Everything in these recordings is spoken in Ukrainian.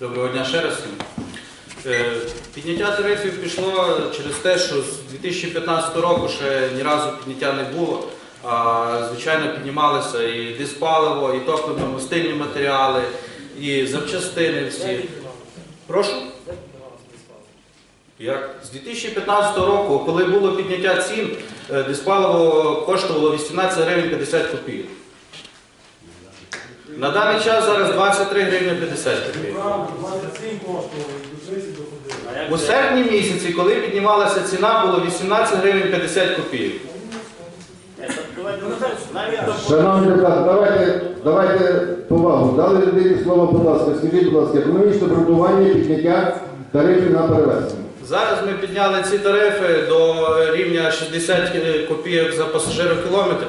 Доброго дня ще раз. Е, Підняття тарифів пішло через те, що з 2015 року ще ні разу підняття не було. Звичайно, піднімалися і диспаливо, і топливно-мастильні матеріали, і запчастини всі. Прошу? Як? З 2015 року, коли було підняття цін, е, диспаливо коштувало 18 гривень 50 копійок. На даний час зараз 23 гривні 50 копійок. Правда, 27 коштували, до 30 доходили. У серпні місяці, коли піднімалася ціна, було 18 гривень 50 копійок. Шановні депутати, давайте, давайте повагу. Дали людині слово, будь ласка. Скажіть, будь ласка, економічне обґрунтування підняття тарифів на перевезення. Зараз ми підняли ці тарифи до рівня 60 копійок за пасажирокілометр,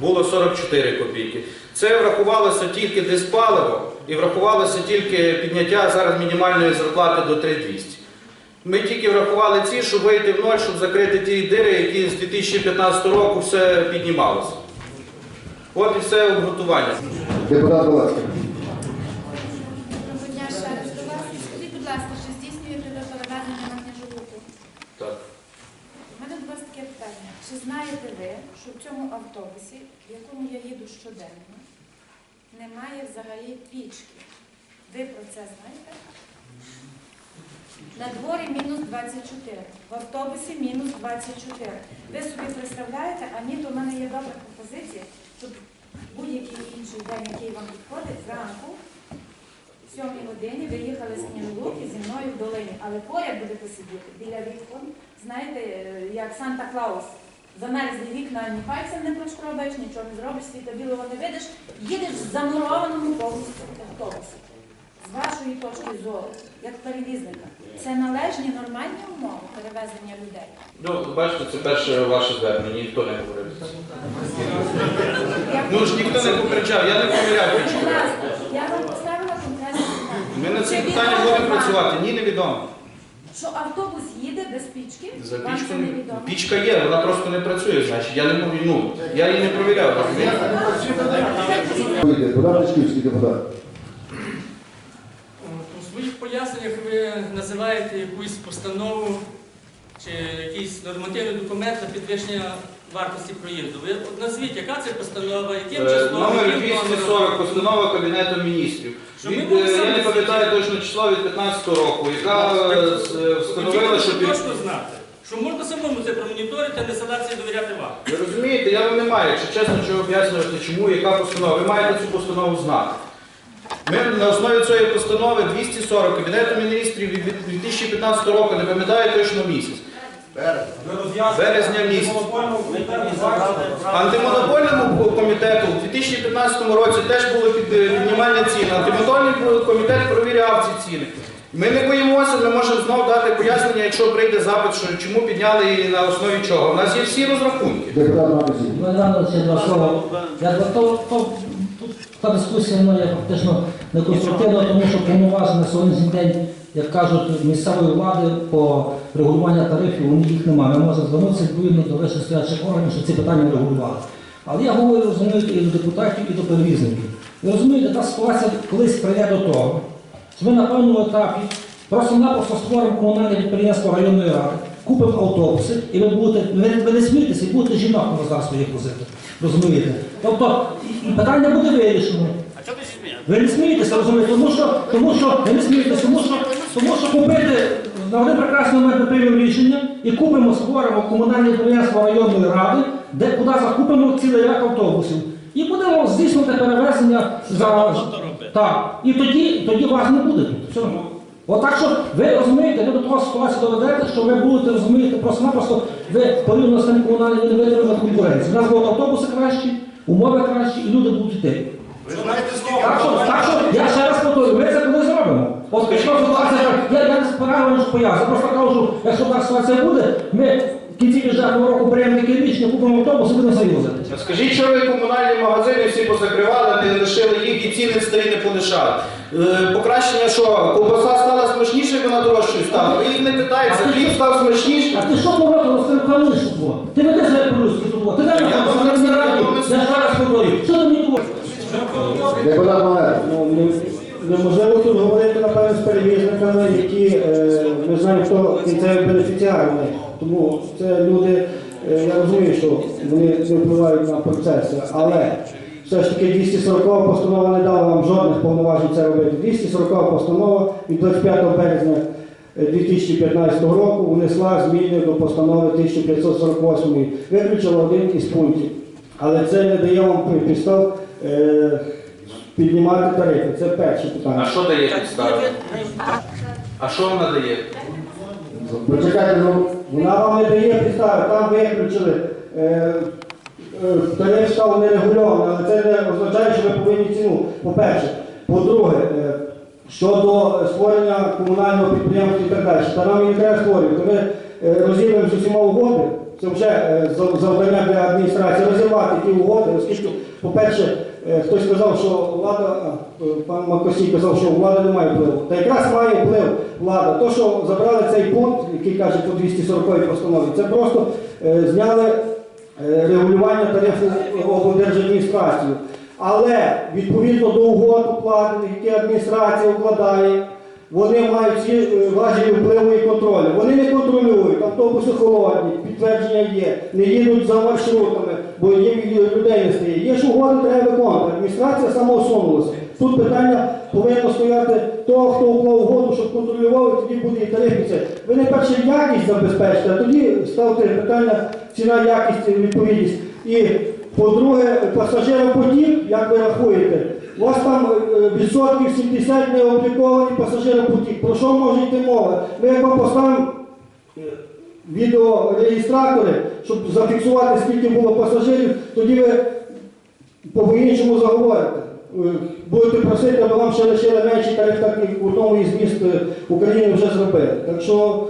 було 44 копійки. Це врахувалося тільки диспаливо і врахувалося тільки підняття зараз мінімальної зарплати до 3200. Ми тільки врахували ці, щоб вийти в ноль, щоб закрити ті дири, які з 2015 року все піднімалося. От і все обґрунтування. Депутат, будь ласка. Доброго дня ще раз до вас. Скажіть, будь ласка, чи здійснюєте ви перевезення на княжолуку? Так. У мене до вас таке питання. Чи знаєте ви, що в цьому автобусі, в якому я їду щоденно, немає взагалі пічки? Ви про це знаєте? На дворі мінус 24, в автобусі мінус 24. Ви собі представляєте, а ні, то в мене є добра пропозиція, щоб будь-який інший день, який вам підходить, зранку в сьомій годині ви їхали з Княгулуки зі мною в долині, але поряд будете сидіти біля вікон, знаєте, е, як Санта Клаус. Замерзлі вікна ні пальцем не прошкробаєш, нічого не зробиш, світа білого не видиш, їдеш в замурованому повністю автобусі. З вашої точки зору, як перевізника, це належні нормальні умови перевезення людей. Ну, бачите, це перше ваше звернення, ніхто не говорив. Ну ж ніхто не попереджав, я не помиляв я вам поставила конкретне питання. Ми над цим питанням будемо працювати. Ні, невідомо. Що автобус їде без пічки? За Вам невідомо. пічка є, вона просто не працює, значить. Я не можу, ну, я її не провіряв, розумієте? Депутат Тишківський депутат. У своїх поясненнях ви називаєте якусь постанову чи якийсь нормативний документ на підвищення вартості проїзду. Ви от назвіть, яка це постанова, яким Е, числом, Номер яким 240, постанова Кабінету міністрів. Що ми Від, були е, я не самі пам'ятаю точно число від 15 року, яка е, з- е, встановила, що щоб під... точно знати, що можна самому це промоніторити, а не селекції довіряти вам. Ви розумієте, я вам не маю, якщо чесно, що об'яснювати, чому, яка постанова. Ви маєте цю постанову знати. Ми на основі цієї постанови 240 Кабінету міністрів від 2015 року, не пам'ятаю точно місяць. Березня місяця. Антимонопольному комітету у 2015 році теж були під- піднімання цін. Антимонопольний комітет провіряв ці ціни. Ми не боїмося, ми можемо знову дати пояснення, якщо прийде запит, що чому підняли і на основі чого. У нас є всі розрахунки. Та дискусія ну, є фактично неконструктивна, тому що повноважень на сьогоднішній день, як кажуть, місцевої влади по регулюванню тарифів, у них їх немає. Ми можемо звернутися відповідно до вищестоячих органів, щоб ці питання регулювали. Але я говорю, розумієте, і до депутатів, і до перевізників. Ви розумієте, та ситуація колись прийде до того, що ми на певному етапі просто-напросто створимо комунальне підприємство районної ради, купимо автобуси, і ви будете, ви, ви не смієтеся, і будете жінок на базар своїх возити. Розумієте? Тобто, питання буде вирішено. А смієте? Ви не смієтеся, розумієте, тому що, тому що ви не смієтеся, тому що, тому що купити на один прекрасний ми приймемо рішення і купимо, створимо комунальне підприємство районної ради, де куди закупимо цілий ряд автобусів. І будемо здійснювати перевезення за так. І тоді, тоді вас не буде. Все. От так що ви розумієте, ви до того ситуації доведете, що ви будете розумієте, просто-напросто ви порівняно з тим комунальним ви не витримали конкуренцію. У нас будуть автобуси кращі, умови кращі, і люди будуть йти. Так що, так що я ще раз повторюю, ми це. От пішла ситуація, я, я не спираю, що поясню. Я просто кажу, якщо така ситуація буде, ми в кінці бюджетного року приймемо таке купимо автобус і будемо союзити. Скажіть, що ви комунальні магазини всі позакривали, не лишили їх і ціни старі не полишали. Е, Покращення що? Ковбаса стала смачнішою, вона дорожчою стала. Ви їх не питаєте, хліб став смачніший. А ти що камінь, що було? Ти веди себе по-людськи тут. Ти дай Я мені вам не не раді. Я ще раз. Що ти мені говориш? Депутат Малер. Ну, Неможливо тут говорити, напевно, з перевізниками, які е, ми знаємо, хто кінцевий бенефіціар у. Тому це люди, е, я розумію, що вони не впливають на процеси, але все ж таки 240 постанова не дала вам жодних повноважень це робити. 240 постанова від 25 березня е, 2015 року внесла зміни до постанови 1548, виключила один із пунктів. Але це не дає вам підстав е, піднімати тарифи. Це перше А питання. що дає підстава? А що вона дає? Почекайте, ну, Вона вам не дає підстави, там виключили. Е, е, тариф став нерегульований, але це не означає, що ви повинні ціну. По-перше. По-друге, е, щодо створення комунального підприємства і так далі, та нам і не треба створювати. Ми е, розірвемо з усіма угоди. Це вже е, зав- завдання для адміністрації розірвати ті угоди, оскільки, по-перше, хтось сказав, що влада, е, пан Макосій казав, що влада не має впливу. Та якраз має вплив влада. То, що забрали цей пункт, який каже по 240 постанові, це просто е, зняли е, регулювання тарифу облдержадміністрацію. Але відповідно до угод укладених, які адміністрація укладає, вони мають всі е, важелі впливу і контролю. Вони не контролюють, автобуси холодні, підтвердження є, не їдуть за маршрутами, бо їм людей не стає. Є ж угоди, треба виконувати. Адміністрація самоусунулася. Тут питання повинно стояти того, хто уклав угоду, щоб контролював, і тоді буде і тариф. Ви не перше якість забезпечите, а тоді ставте питання ціна, якість, відповідність. І по-друге, пасажиропотік, як ви рахуєте, у вас там е, відсотків 70 не облікований пасажиропотік. Про що може йти мова? Ми як вам поставимо е, відеореєстратори, щоб зафіксувати, скільки було пасажирів, тоді ви по-іншому заговорите. Будете просити, аби вам ще лишили менший тариф, так і у тому із міст е, України вже зробили. Так що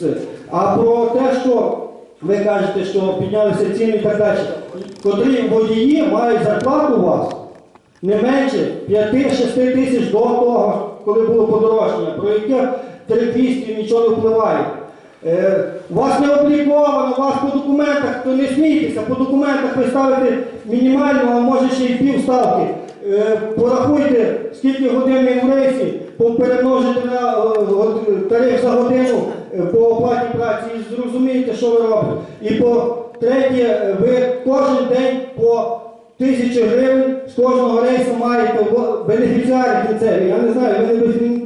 це. А про те, що ви кажете, що піднялися ціни і так далі, котрі водії мають зарплату у вас не менше 5-6 тисяч до того, коли було подорожчання, про яке 3200 нічого не впливає. Е, у вас не обліковано, у вас по документах, то не смійтеся, по документах ви ставите мінімальну, а може ще й пів ставки. Е, порахуйте, скільки годин він в рейсі, перемножите на е, тариф за годину е, по оплаті праці і зрозумієте, що ви робите. І по третє, е, ви кожен день по тисячі гривень з кожного рейсу маєте Бо бенефіціари кінцеві. Я не знаю, ви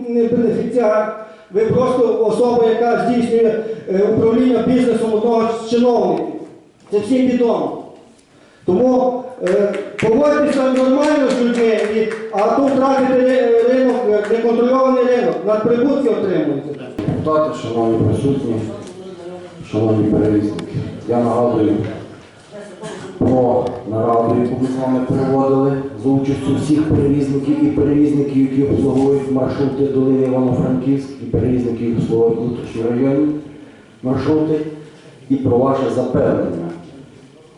не бенефіціар, ви просто особа, яка здійснює е, управління бізнесом одного з чиновників. Це всім відомо. Тому е, поводьтеся нормально з людьми, а тут втратите ринок, е, неконтрольований ринок, надприбутки отримуєте. Депутати, шановні присутні, шановні перевізники, я нагадую про нараду, яку ми з вами проводили за участю всіх перевізників і перевізників, які обслуговують маршрути долини Івано-Франківськ, і перевізників, які обслуговують внутрішні районні маршрути, і про ваше запевнення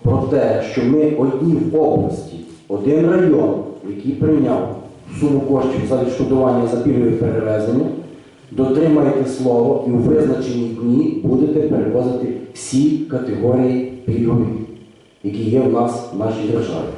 про те, що ми одні в області, один район, який прийняв суму коштів за відшкодування за пільгові перевезення, дотримаєте слово і у визначені дні будете перевозити всі категорії пільгові, які є в нас в нашій державі.